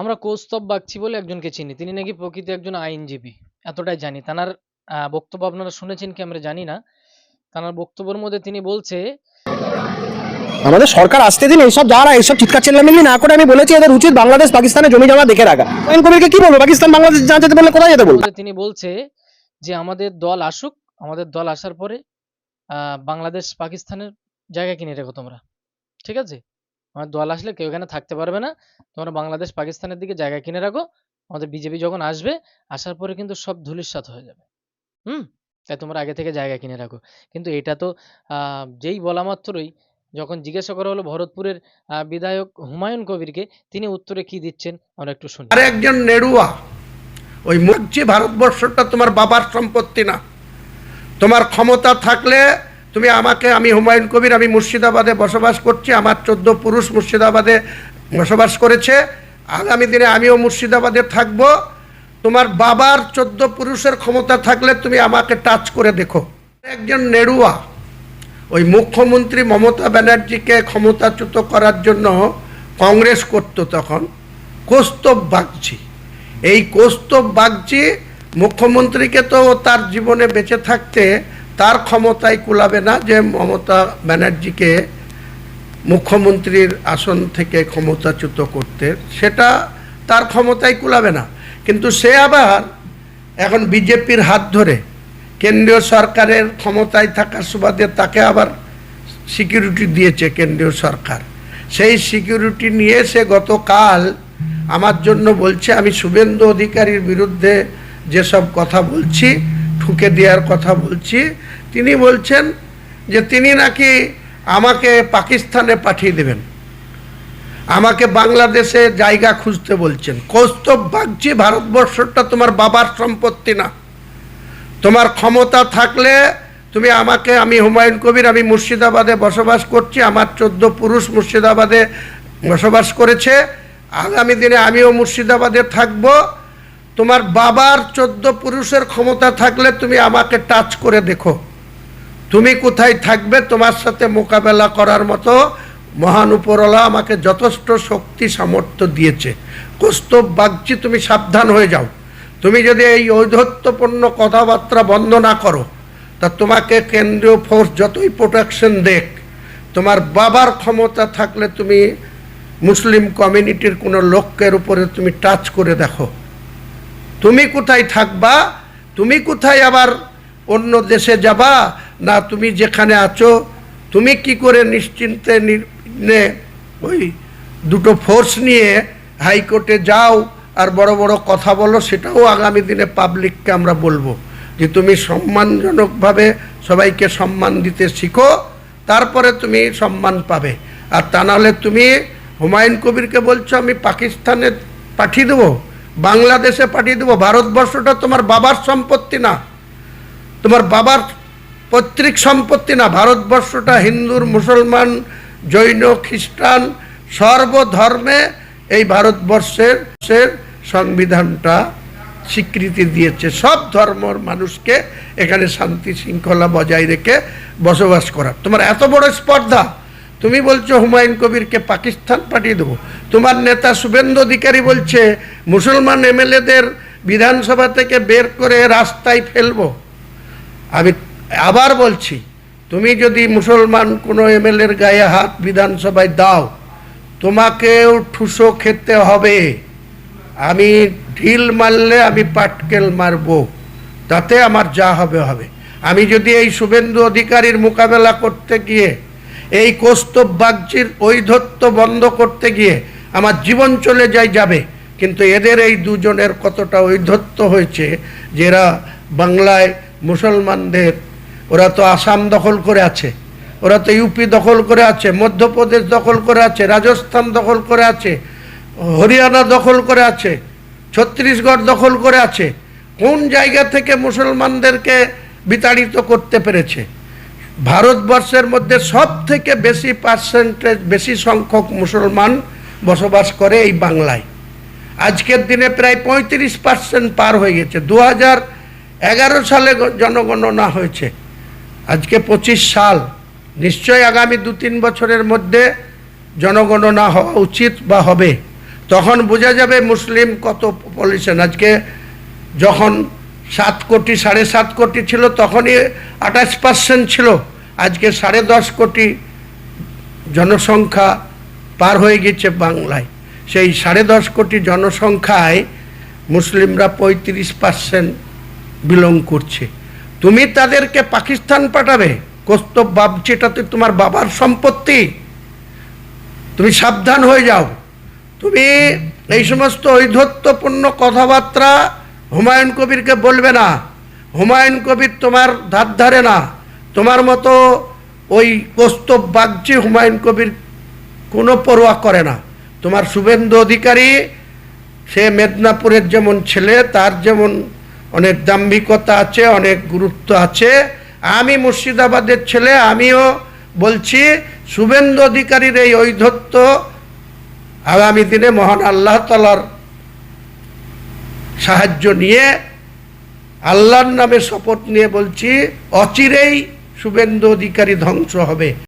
আমরা কৌস্তব বাগচি বলে একজনকে চিনি। তিনি নাকি প্রকৃত একজন আইনজীবী। এতটাই জানি। তানার বক্তব্য আপনারা শুনেছেন কি আমরা জানি না। তানার বক্তব্যের মধ্যে তিনি বলছে আমাদের সরকার আসতে দিন এইসব যারা এইসব চিৎকার চেল্লামিল্লি না করে আমি বলেছি এদের উচিত বাংলাদেশ পাকিস্তানের জমি জমা দেখে রাখা। হুমায়ুন কবিরকে কি বলব? পাকিস্তান বাংলাদেশ যা যেতে বললে কোথায় যেতে বলব? তিনি বলছে যে আমাদের দল আসুক আমাদের দল আসার পরে আহ, বাংলাদেশ পাকিস্তানের জায়গা কিনে রেখো তোমরা। ঠিক আছে? আমার দল আসলে কেউ এখানে থাকতে পারবে না। তোমরা বাংলাদেশ পাকিস্তানের দিকে জায়গা কিনে রাখো। আমাদের বিজেপি যখন আসবে, আসার পরে কিন্তু সব ধূলিসাৎ হয়ে যাবে। হুম? তাই তোমরা আগে থেকে জায়গা কিনে রাখো। কিন্তু এটা তো যেই বলা মাত্রই, যখন জিজ্ঞাসা করা হলো ভরতপুরের বিধায়ক হুমায়ুন কবিরকে, তিনি উত্তরে কি দিচ্ছেন? আমরা একটু শুনি। আর একজন নেড়ুয়া, ওই মুখছি ভারতবর্ষটা তোমার বাবার সম্পত্তি না। তোমার ক্ষমতা থাকলে তুমি আমাকে, আমি হুমায়ুন কবির, আমি মুর্শিদাবাদে বসবাস করছি, আমার চোদ্দ পুরুষ মুর্শিদাবাদে বসবাস করেছে। আগামী দিনে আমিও মুর্শিদাবাদে থাকব। তোমার বাবার চোদ্দ পুরুষের ক্ষমতা থাকলে তুমি আমাকে টাচ করে দেখো। একজন নেড়ুয়া, ওই মুখ্যমন্ত্রী মমতা ব্যানার্জিকে ক্ষমতাচ্যুত করার জন্য কংগ্রেস করতো তখন, কৌস্তব বাগচি। এই কৌস্তব বাগচি মুখ্যমন্ত্রীকে তো তার জীবনে বেঁচে থাকতে তার ক্ষমতায় কুলাবে না যে মমতা ব্যানার্জিকে মুখ্যমন্ত্রীর আসন থেকে ক্ষমতাচ্যুত করতে, সেটা তার ক্ষমতায় কুলাবে না। কিন্তু সে আবার এখন বিজেপির হাত ধরে কেন্দ্রীয় সরকারের ক্ষমতায় থাকার সুবাদে তাকে আবার সিকিউরিটি দিয়েছে কেন্দ্রীয় সরকার। সেই সিকিউরিটি নিয়ে সে গতকাল আমার জন্য বলছে, আমি শুভেন্দু অধিকারীর বিরুদ্ধে যেসব কথা বলছি, ঠুকে দেওয়ার কথা বলছি তিনি বলছেন যে তিনি নাকি আমাকে পাকিস্তানে পাঠিয়ে দেবেন। আমাকে বাংলাদেশে জায়গা খুঁজতে বলছেন। কৌস্তব বাগচি ভারতবর্ষটা তোমার বাবার সম্পত্তি না। তোমার ক্ষমতা থাকলে তুমি আমাকে, আমি হুমায়ুন কবির, আমি মুর্শিদাবাদে বসবাস করছি, আমার চোদ্দ পুরুষ মুর্শিদাবাদে বসবাস করেছে। আগামী দিনে আমিও মুর্শিদাবাদে থাকব। তোমার বাবার চোদ্দ পুরুষের ক্ষমতা থাকলে তুমি আমাকে টাচ করে দেখো। তুমি কোথায় থাকবে তোমার সাথে মোকাবেলা করার মতো মহান উপরওয়ালা আমাকে যথেষ্ট শক্তি, সামর্থ্য দিয়েছে। কস্তব বাগচি, তুমি সাবধান হয়ে যাও। তুমি যদি এই ঔদ্ধত্যপূর্ণ কথাবার্তা বন্ধ না করো, তা তোমাকে কেন্দ্রীয় ফোর্স যতই প্রোটেকশন দেখ, তোমার বাবার ক্ষমতা থাকলে তুমি মুসলিম কমিউনিটির কোনো লোকের উপরে তুমি টাচ করে দেখো। তুমি কোথায় থাকবা? তুমি কোথায় আবার অন্য দেশে যাবা? না, তুমি যেখানে আছো, তুমি কি করে নিশ্চিন্তে নির্বিঘ্নে ওই দুটো ফোর্স নিয়ে হাইকোর্টে যাও আর বড় বড় কথা বলো, সেটাও আগামী দিনে পাবলিককে আমরা বলব যে তুমি সম্মানজনকভাবে সবাইকে সম্মান দিতে শিখো, তারপরে তুমি সম্মান পাবে। আর তা নাহলে তুমি হুমায়ুন কবিরকে বলছো, আমি পাকিস্তানে পাঠিয়ে দেবো, বাংলাদেশে পাঠিয়ে দেবো, ভারতবর্ষটা তোমার বাবার সম্পত্তি না। তোমার বাবার পৈতৃক সম্পত্তি না, ভারতবর্ষটা হিন্দুর, মুসলমান, জৈন, খ্রিস্টান, সর্বধর্মে এই ভারতবর্ষের সংবিধানটা স্বীকৃতি দিয়েছে। সব ধর্মর মানুষকে এখানে শান্তি শৃঙ্খলা বজায় রেখে বসবাস করার তোমার এত বড় স্পর্ধা, তুমি বলছো হুমায়ুন কবিরকে পাকিস্তান পাঠিয়ে দেবো। তোমার নেতা শুভেন্দু অধিকারী বলছে, মুসলমান এমএলএদের বিধানসভা থেকে বের করে রাস্তায় ফেলব। আমি আবার বলছি, তুমি যদি মুসলমান কোনো এমএলএর গায়ে হাত বিধানসভায় দাও, তোমাকেও ঠুসো খেতে হবে। আমি ঢিল মারলে আমি পাটকেল মারবো, তাতে আমার যা হবে হবে। আমি যদি এই শুভেন্দু অধিকারীর মোকাবেলা করতে গিয়ে, এই কৌস্তব বাগচির ঐধত্ব বন্ধ করতে গিয়ে আমার জীবন চলে যায় যাবে, কিন্তু এদের এই দুজনের কতটা ঐধত্য হয়েছে, যে এরা বাংলায় মুসলমানদের ওরা তো আসাম দখল করে আছে। ওরা তো ইউপি দখল করে আছে, মধ্যপ্রদেশ দখল করে আছে, রাজস্থান দখল করে আছে, হরিয়ানা দখল করে আছে, ছত্তিশগড় দখল করে আছে। কোন জায়গা থেকে মুসলমানদেরকে বিতাড়িত করতে পেরেছে? ভারতবর্ষের মধ্যে সব থেকে বেশি পার্সেন্টেজ বেশি সংখ্যক মুসলমান বসবাস করে এই বাংলায়। আজকের দিনে প্রায় পঁয়ত্রিশ পার্সেন্ট পার হয়ে গেছে। দু হাজার এগারো সালে জনগণনা হয়েছে। আজকে পঁচিশ সাল। নিশ্চয়ই আগামী দু তিন বছরের মধ্যে জনগণনা হওয়া উচিত বা হবে। তখন বোঝা যাবে মুসলিম কত পলিউশন আজকে যখন সাত কোটি, সাড়ে সাত কোটি ছিল, তখনই আঠাশ পার্সেন্ট ছিল। আজকে সাড়ে দশ কোটি জনসংখ্যা পার হয়ে গেছে বাংলায়। সেই সাড়ে দশ কোটি জনসংখ্যায় মুসলিমরা পঁয়ত্রিশ পার্সেন্ট বিলং করছে। তুমি তাদেরকে পাকিস্তান পাঠাবে। কস্তব বাবজি এটা তো তোমার বাবার সম্পত্তি। তুমি সাবধান হয়ে যাও। তুমি এই সমস্ত ঐধত্যপূর্ণ কথাবার্তা হুমায়ুন কবিরকে বলবে না। হুমায়ুন কবির তোমার ধার ধারে না। তোমার মতো ওই কস্তব বাগজি হুমায়ুন কবির কোনো পরোয়া করে না। তোমার শুভেন্দু অধিকারী, সে মেদিনীপুরের যেমন ছেলে, তার যেমন অনেক দাম্ভিকতা আছে, অনেক গুরুত্ব আছে। আমি মুর্শিদাবাদের ছেলে, আমিও বলছি, শুভেন্দু অধিকারীর এই ঐধত্য আগামী দিনে মহান আল্লাহ তালার সাহায্য নিয়ে আল্লাহর নামে শপথ নিয়ে বলছি, অচিরেই শুভেন্দু অধিকারী ধ্বংস হবে।